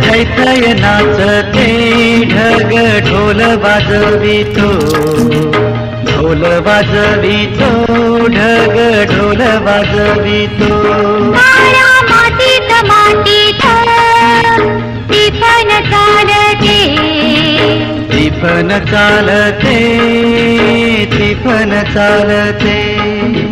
थै थै नाचते ढग ढोल वाजवितो ढोल वाजवितो ढग ढोल वाजवितो काळ्या मातीत मातीत टिपण चालते टिफन चालते चालते.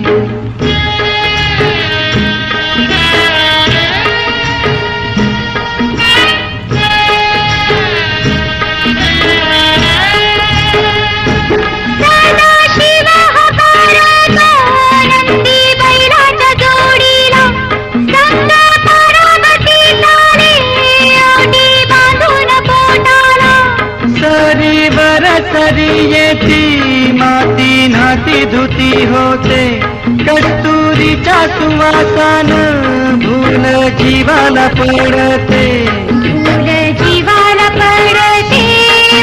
येती माती नाती धुती होते. कस्तुरीच्या सुवासान भूल जीवाला पडते. जीवाला पडते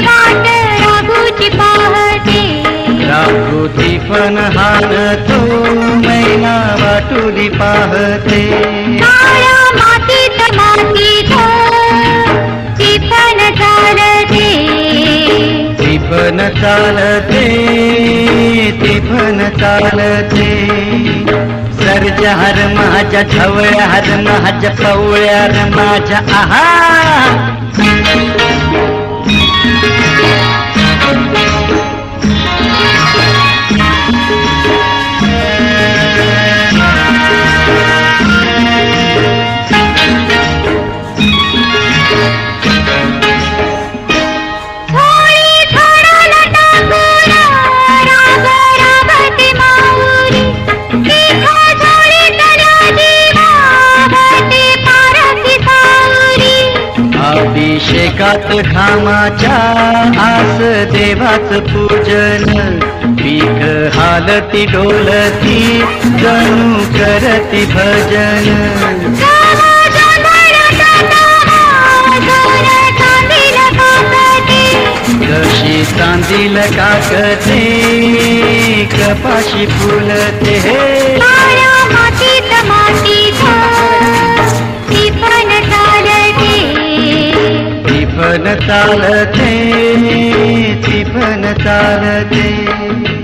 वाट राघूची पाहते. राघोती पण हानतो मैना वाटुली पाहते. तिफन चालते तिफन चालते. सर्ज हर माझ्या ढवळ्या हर माझ्या पवळ्या र माझ्या आहा. अभिषेकात घामाच्या आस देवाच पूजन. पीक हालती डोलती जणू करती भजन. कशी जंगलात चांदील काकते कपाशी फुलते. हे टिफन चालते टिफन चालते